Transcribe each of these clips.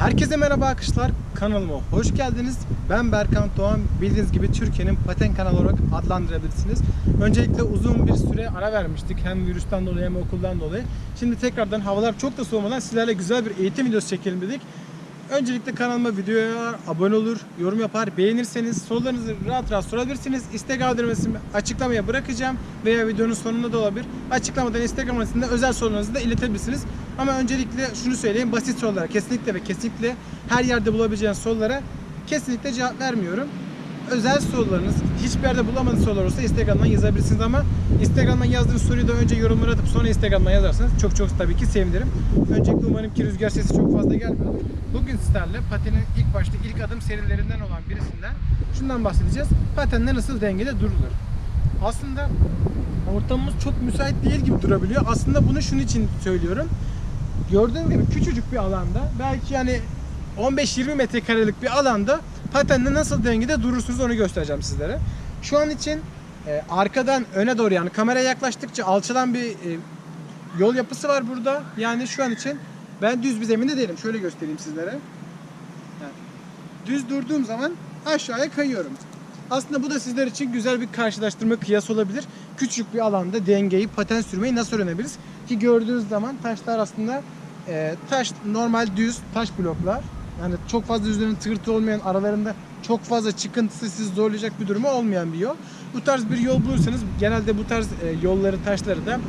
Herkese merhaba arkadaşlar. Kanalıma hoş geldiniz. Ben Berkan Doğan. Bildiğiniz gibi Türkiye'nin paten kanalı olarak adlandırabilirsiniz. Öncelikle uzun bir süre ara vermiştik. Hem virüsten dolayı hem okuldan dolayı. Şimdi tekrardan havalar çok da soğumadan sizlerle güzel bir eğitim videosu çekelim dedik. Öncelikle kanalıma videoya abone olur, yorum yapar, beğenirseniz sorularınızı rahat rahat sorabilirsiniz. Instagram adresimi açıklamaya bırakacağım veya videonun sonunda da olabilir. Açıklamadan Instagram adresinde özel sorularınızı da iletebilirsiniz. Ama öncelikle şunu söyleyeyim, basit sorulara kesinlikle ve kesinlikle her yerde bulabileceğiniz sorulara kesinlikle cevap vermiyorum. Özel sorularınız, hiçbir yerde bulamadığınız sorular olsa Instagram'dan yazabilirsiniz ama Instagram'dan yazdığınız soruyu da önce yorumlara atıp sonra Instagram'dan yazarsanız çok çok tabii ki sevinirim. Öncelikle umarım ki rüzgar sesi çok fazla gelmiyor. Bugün sizlerle patenin ilk başta ilk adım serilerinden olan birisinden şundan bahsedeceğiz. Patenle nasıl dengede durulur? Aslında ortamımız çok müsait değil gibi durabiliyor. Aslında bunu şunun için söylüyorum. Gördüğünüz gibi küçücük bir alanda belki yani 15-20 metrekarelik bir alanda patenle nasıl dengede durursunuz onu göstereceğim sizlere. Şu an için e, arkadan öne doğru yani kameraya yaklaştıkça alçalan bir e, yol yapısı var burada. Yani şu an için ben düz bir zeminde değilim. Şöyle göstereyim sizlere. Yani düz durduğum zaman aşağıya kayıyorum. Aslında bu da sizler için güzel bir karşılaştırma kıyas olabilir. Küçük bir alanda dengeyi, paten sürmeyi nasıl öğrenebiliriz? Ki gördüğünüz zaman taşlar aslında e, taş normal düz taş bloklar. Yani çok fazla üzerinde tırtı olmayan aralarında çok fazla çıkıntısı sizi zorlayacak bir durumu olmayan bir yol. Bu tarz bir yol bulursanız genelde bu tarz e, yolları, taşları da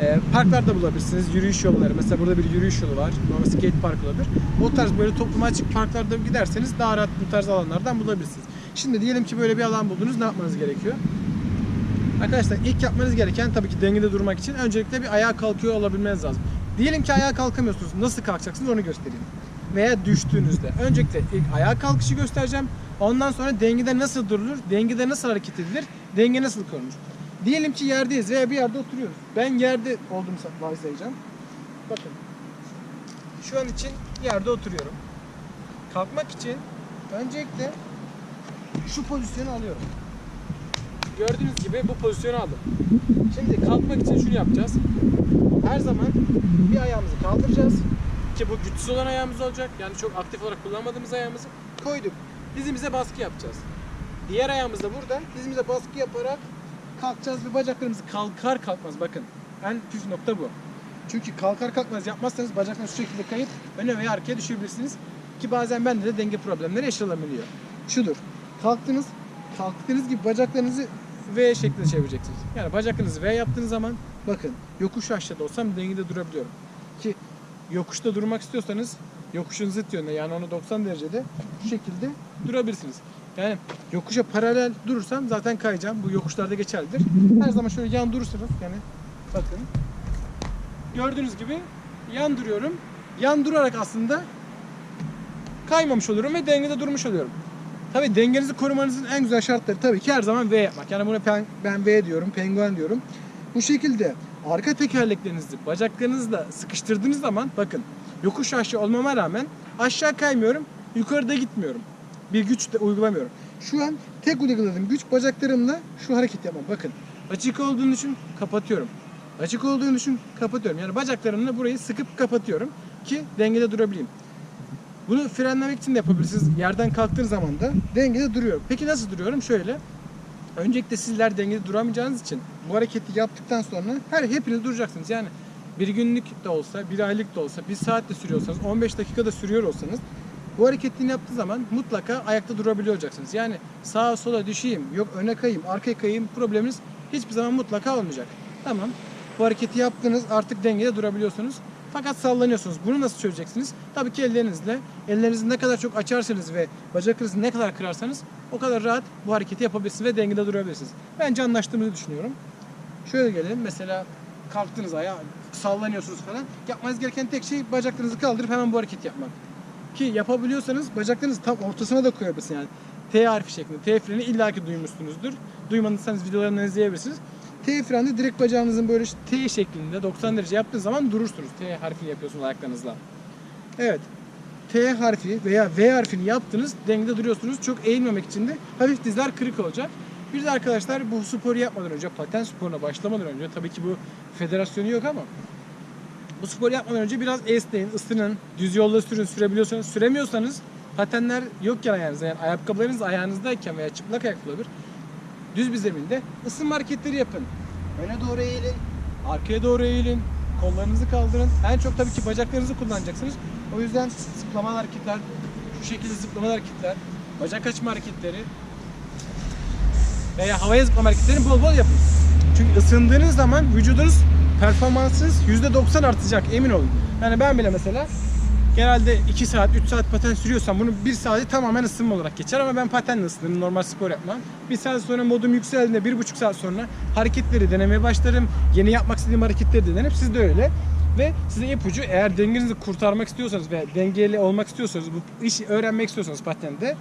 e, parklarda bulabilirsiniz. Yürüyüş yolları. Mesela burada bir yürüyüş yolu var. Normal skate park olabilir. O tarz böyle topluma açık parklarda giderseniz daha rahat bu tarz alanlardan bulabilirsiniz. Şimdi diyelim ki böyle bir alan buldunuz. Ne yapmanız gerekiyor? Arkadaşlar ilk yapmanız gereken tabii ki dengede durmak için öncelikle bir ayağa kalkıyor olabilmeniz lazım. Diyelim ki ayağa kalkamıyorsunuz. Nasıl kalkacaksınız onu göstereyim. Veya düştüğünüzde. Öncelikle ilk ayağa kalkışı göstereceğim. Ondan sonra dengede nasıl durulur, dengede nasıl hareket edilir, denge nasıl korunur. Diyelim ki yerdeyiz veya bir yerde oturuyoruz. Ben yerde olduğumu varsayacağım. Bakın. Şu an için yerde oturuyorum. Kalkmak için öncelikle şu pozisyonu alıyorum. Gördüğünüz gibi bu pozisyonu aldım. Şimdi kalkmak için şunu yapacağız. Her zaman bir ayağımızı kaldıracağız. Ki bu güçsüz olan ayağımız olacak. Yani çok aktif olarak kullanmadığımız ayağımızı koyduk. Dizimize baskı yapacağız. Diğer ayağımız da burada. Dizimize baskı yaparak kalkacağız ve bacaklarımızı kalkar kalkmaz bakın. En püf nokta bu. Çünkü kalkar kalkmaz yapmazsanız bacaklarınız şu şekilde kayıp öne veya arkaya düşebilirsiniz. Ki bazen bende de denge problemleri yaşanabiliyor. Şudur. Kalktınız, kalktığınız gibi bacaklarınızı V şeklinde çevireceksiniz. Yani bacaklarınızı V yaptığınız zaman bakın yokuş aşağıda olsam dengede durabiliyorum. Ki yokuşta durmak istiyorsanız yokuşun zıt yönünde yani onu 90 derecede şu şekilde durabilirsiniz. Yani yokuşa paralel durursam zaten kayacağım. Bu yokuşlarda geçerlidir. Her zaman şöyle yan durursanız yani bakın gördüğünüz gibi yan duruyorum. Yan durarak aslında kaymamış oluyorum ve dengede durmuş oluyorum. Tabii dengenizi korumanızın en güzel şartları tabii ki her zaman V yapmak. Yani buna pen- ben V diyorum, penguen diyorum. Bu şekilde arka tekerleklerinizi bacaklarınızla sıkıştırdığınız zaman bakın yokuş aşağı olmama rağmen aşağı kaymıyorum, yukarıda gitmiyorum. Bir güç de uygulamıyorum. Şu an tek uyguladığım güç bacaklarımla şu hareket yapmam. Bakın açık olduğunu düşün kapatıyorum. Açık olduğunu düşün kapatıyorum. Yani bacaklarımla burayı sıkıp kapatıyorum ki dengede durabileyim. Bunu frenlemek için de yapabilirsiniz. Yerden kalktığınız zaman da dengede duruyorum. Peki nasıl duruyorum? Şöyle. Öncelikle sizler dengede duramayacağınız için bu hareketi yaptıktan sonra her hepiniz duracaksınız. Yani bir günlük de olsa, bir aylık da olsa, bir saat de sürüyorsanız, 15 dakikada sürüyor olsanız bu hareketini yaptığı zaman mutlaka ayakta durabiliyor olacaksınız. Yani sağa sola düşeyim, yok öne kayayım, arkaya kayayım probleminiz hiçbir zaman mutlaka olmayacak. Tamam. Bu hareketi yaptınız artık dengede durabiliyorsunuz. Fakat sallanıyorsunuz. Bunu nasıl çözeceksiniz? Tabii ki ellerinizle. Ellerinizi ne kadar çok açarsanız ve bacaklarınızı ne kadar kırarsanız o kadar rahat bu hareketi yapabilirsiniz ve dengede durabilirsiniz. Bence anlaştığımızı düşünüyorum. Şöyle gelelim. Mesela kalktınız ayağa sallanıyorsunuz falan. Yapmanız gereken tek şey bacaklarınızı kaldırıp hemen bu hareketi yapmak. Ki yapabiliyorsanız bacaklarınızı tam ortasına da koyabilirsiniz yani. T harfi şeklinde. T freni illaki duymuşsunuzdur. Duymadıysanız videolarını izleyebilirsiniz. T frende direkt bacağınızın böyle T şeklinde 90 derece yaptığı zaman durursunuz. T harfini yapıyorsunuz ayaklarınızla. Evet. T harfi veya V harfini yaptınız dengede duruyorsunuz. Çok eğilmemek için de hafif dizler kırık olacak. Bir de arkadaşlar bu sporu yapmadan önce, paten sporuna başlamadan önce tabii ki bu federasyonu yok ama bu spor yapmadan önce biraz esneyin, ısının, düz yolda sürün, sürebiliyorsanız. Süremiyorsanız patenler yokken ayağınızda yani ayakkabılarınız ayağınızdayken veya çıplak ayaklı olabilir. Düz bir zeminde ısınma hareketleri yapın. Öne doğru eğilin, arkaya doğru eğilin, kollarınızı kaldırın. En çok tabii ki bacaklarınızı kullanacaksınız. O yüzden zıplama hareketler, şu şekilde zıplama hareketler, bacak açma hareketleri veya havaya zıplama hareketlerini bol bol yapın. Çünkü ısındığınız zaman vücudunuz performansınız %90 artacak emin olun. Yani ben bile mesela genelde 2 saat 3 saat paten sürüyorsam bunu 1 saati tamamen ısınma olarak geçer ama ben patenle ısınırım normal spor yapmam. 1 saat sonra modum yükseldiğinde 1,5 saat sonra hareketleri denemeye başlarım. Yeni yapmak istediğim hareketleri denerim. Siz de öyle. Ve size ipucu eğer dengenizi kurtarmak istiyorsanız ve dengeli olmak istiyorsanız bu işi öğrenmek istiyorsanız patende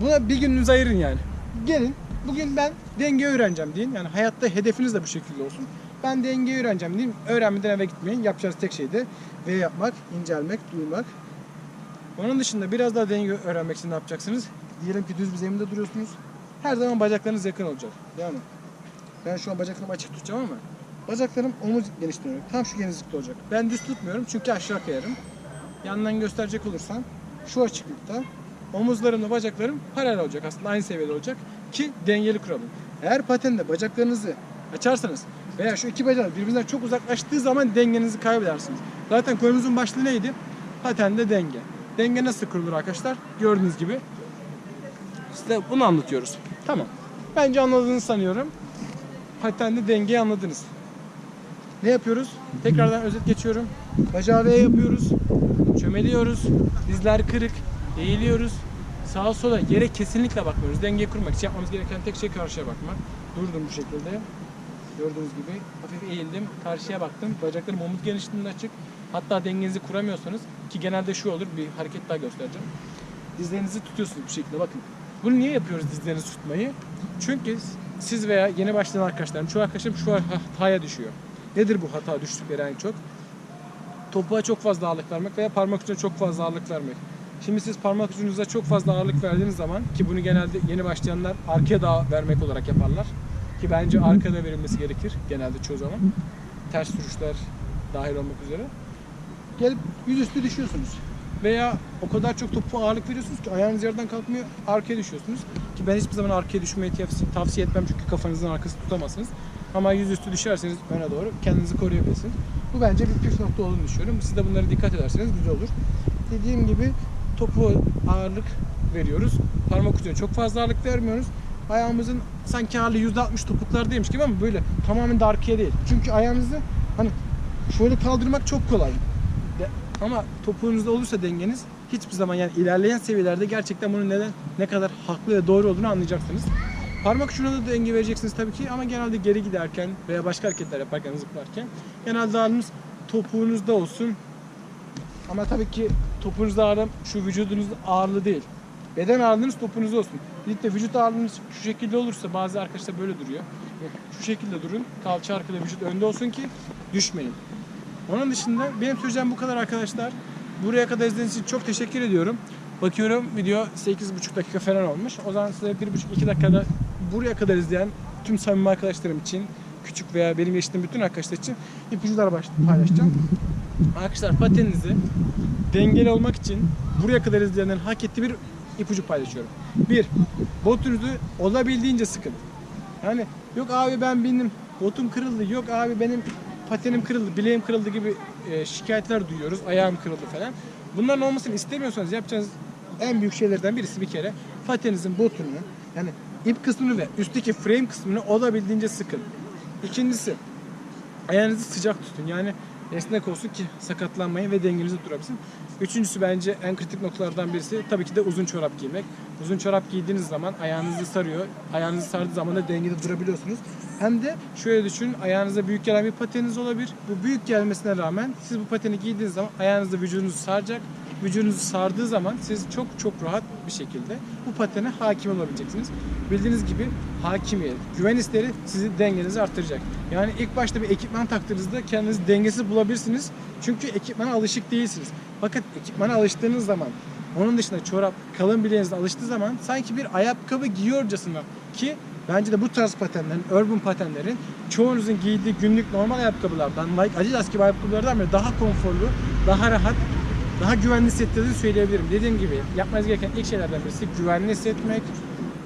Buna bir gününüzü ayırın yani. Gelin bugün ben denge öğreneceğim deyin. Yani hayatta hedefiniz de bu şekilde olsun. Ben denge öğreneceğim deyin. Öğrenmeden eve gitmeyin. Yapacağınız tek şey de V yapmak, incelmek, duymak. Onun dışında biraz daha denge öğrenmek için ne yapacaksınız? Diyelim ki düz bir zeminde duruyorsunuz. Her zaman bacaklarınız yakın olacak. Yani ben şu an bacaklarımı açık tutacağım ama bacaklarım omuz olacak. Tam şu genişlikte olacak. Ben düz tutmuyorum çünkü aşağı kayarım. Yandan gösterecek olursam şu açıklıkta omuzlarımla bacaklarım paralel olacak aslında aynı seviyede olacak ki dengeli kuralım. Eğer patende bacaklarınızı açarsanız veya şu iki bacak birbirinden çok uzaklaştığı zaman dengenizi kaybedersiniz. Zaten konumuzun başlığı neydi? Patende denge. Denge nasıl kurulur arkadaşlar? Gördüğünüz gibi size bunu anlatıyoruz. Tamam. Bence anladığınızı sanıyorum. Patende dengeyi anladınız. Ne yapıyoruz? Tekrardan özet geçiyorum. Bacağı V yapıyoruz. Çömeliyoruz. Dizler kırık. Eğiliyoruz. Sağa sola yere kesinlikle bakmıyoruz. Dengeyi kurmak için yapmamız gereken tek şey karşıya bakmak. Durdum bu şekilde. Gördüğünüz gibi hafif eğildim. Karşıya baktım. Bacaklarım omuz genişliğinde açık. Hatta dengenizi kuramıyorsanız ki genelde şu olur bir hareket daha göstereceğim. Dizlerinizi tutuyorsunuz bu şekilde bakın. Bunu niye yapıyoruz dizlerinizi tutmayı? Çünkü siz veya yeni başlayan arkadaşlarım, çoğu arkadaşlarım şu hataya düşüyor. Nedir bu hata düştükleri en çok? Topuğa çok fazla ağırlık vermek veya parmak ucuna çok fazla ağırlık vermek. Şimdi siz parmak ucunuza çok fazla ağırlık verdiğiniz zaman ki bunu genelde yeni başlayanlar arkaya da vermek olarak yaparlar. Ki bence arkada verilmesi gerekir genelde çoğu zaman. Ters sürüşler dahil olmak üzere. Gelip yüzüstü düşüyorsunuz. Veya o kadar çok topuğa ağırlık veriyorsunuz ki ayağınız yerden kalkmıyor, arkaya düşüyorsunuz. Ki ben hiçbir zaman arkaya düşmeyi tavsiye etmem çünkü kafanızın arkası tutamazsınız. Ama yüzüstü düşerseniz öne doğru kendinizi koruyabilirsiniz. Bu bence bir püf nokta olduğunu düşünüyorum. Siz de bunlara dikkat ederseniz güzel olur. Dediğim gibi topu ağırlık veriyoruz. Parmak ucuna çok fazla ağırlık vermiyoruz. Ayağımızın sanki ağırlığı %60 topuklardaymış gibi ama böyle tamamen de arkaya değil. Çünkü ayağınızı hani şöyle kaldırmak çok kolay. De- Ama topuğunuzda olursa dengeniz hiçbir zaman yani ilerleyen seviyelerde gerçekten bunun neden ne kadar haklı ve doğru olduğunu anlayacaksınız. Parmak ucuna da denge vereceksiniz tabii ki ama genelde geri giderken veya başka hareketler yaparken zıplarken genelde ağırlığınız topuğunuzda olsun. Ama tabii ki topuğunuzda ağırlığım şu vücudunuzun ağırlığı değil. Beden ağırlığınız topunuzda olsun. Bir de vücut ağırlığınız şu şekilde olursa bazı arkadaşlar böyle duruyor. Şu şekilde durun. Kalça arkada vücut önde olsun ki düşmeyin. Onun dışında benim söyleyeceğim bu kadar arkadaşlar. Buraya kadar izlediğiniz için çok teşekkür ediyorum. Bakıyorum video 8,5 dakika falan olmuş. O zaman size 1,5-2 dakikada buraya kadar izleyen tüm samimi arkadaşlarım için, küçük veya benim yaşadığım bütün arkadaşlar için ipucular paylaşacağım. Arkadaşlar pateninizi dengeli olmak için buraya kadar izleyenlerin hak ettiği bir ipucu paylaşıyorum. Bir, botunuzu olabildiğince sıkın. Yani yok abi ben bindim, botum kırıldı, yok abi benim patenim kırıldı, bileğim kırıldı gibi e, şikayetler duyuyoruz, ayağım kırıldı falan. Bunların olmasını istemiyorsanız yapacağınız en büyük şeylerden birisi bir kere pateninizin botunu yani ip kısmını ve üstteki frame kısmını olabildiğince sıkın. İkincisi ayağınızı sıcak tutun. Yani esnek olsun ki sakatlanmayın ve dengenizi durabilsin. Üçüncüsü bence en kritik noktalardan birisi tabii ki de uzun çorap giymek. Uzun çorap giydiğiniz zaman ayağınızı sarıyor. Ayağınızı sardığı zaman da dengede durabiliyorsunuz. Hem de şöyle düşünün ayağınıza büyük gelen bir pateniniz olabilir. Bu büyük gelmesine rağmen siz bu pateni giydiğiniz zaman ayağınızda vücudunuzu saracak. Vücudunuzu sardığı zaman siz çok çok rahat bir şekilde bu patene hakim olabileceksiniz. Bildiğiniz gibi hakimiyet, güven hisleri sizi dengenizi arttıracak. Yani ilk başta bir ekipman taktığınızda kendinizi dengesiz bulabilirsiniz. Çünkü ekipmana alışık değilsiniz. Fakat ekipmana alıştığınız zaman onun dışında çorap kalın bileğinizle alıştığı zaman sanki bir ayakkabı giyiyorcasına ki Bence de bu tarz patenlerin, urban patenlerin çoğunuzun giydiği günlük normal ayakkabılardan, like Adidas gibi ayakkabılardan bile daha konforlu, daha rahat, daha güvenli hissettirdiğini söyleyebilirim. Dediğim gibi yapmanız gereken ilk şeylerden birisi güvenli hissetmek,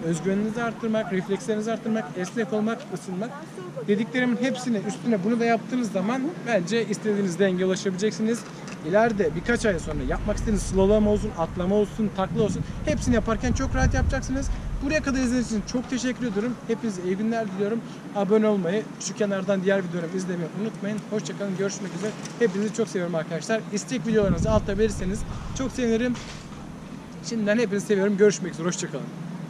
özgüveninizi arttırmak, reflekslerinizi arttırmak, esnek olmak, ısınmak. Dediklerimin hepsini üstüne bunu da yaptığınız zaman bence istediğiniz dengeye ulaşabileceksiniz. İleride birkaç ay sonra yapmak istediğiniz slalom olsun, atlama olsun, takla olsun hepsini yaparken çok rahat yapacaksınız. Buraya kadar izlediğiniz için çok teşekkür ediyorum. Hepinize iyi günler diliyorum. Abone olmayı, şu kenardan diğer videolarımı izlemeyi unutmayın. Hoşçakalın, görüşmek üzere. Hepinizi çok seviyorum arkadaşlar. İstek videolarınızı altta verirseniz çok sevinirim. Şimdiden hepinizi seviyorum. Görüşmek üzere. Hoşçakalın.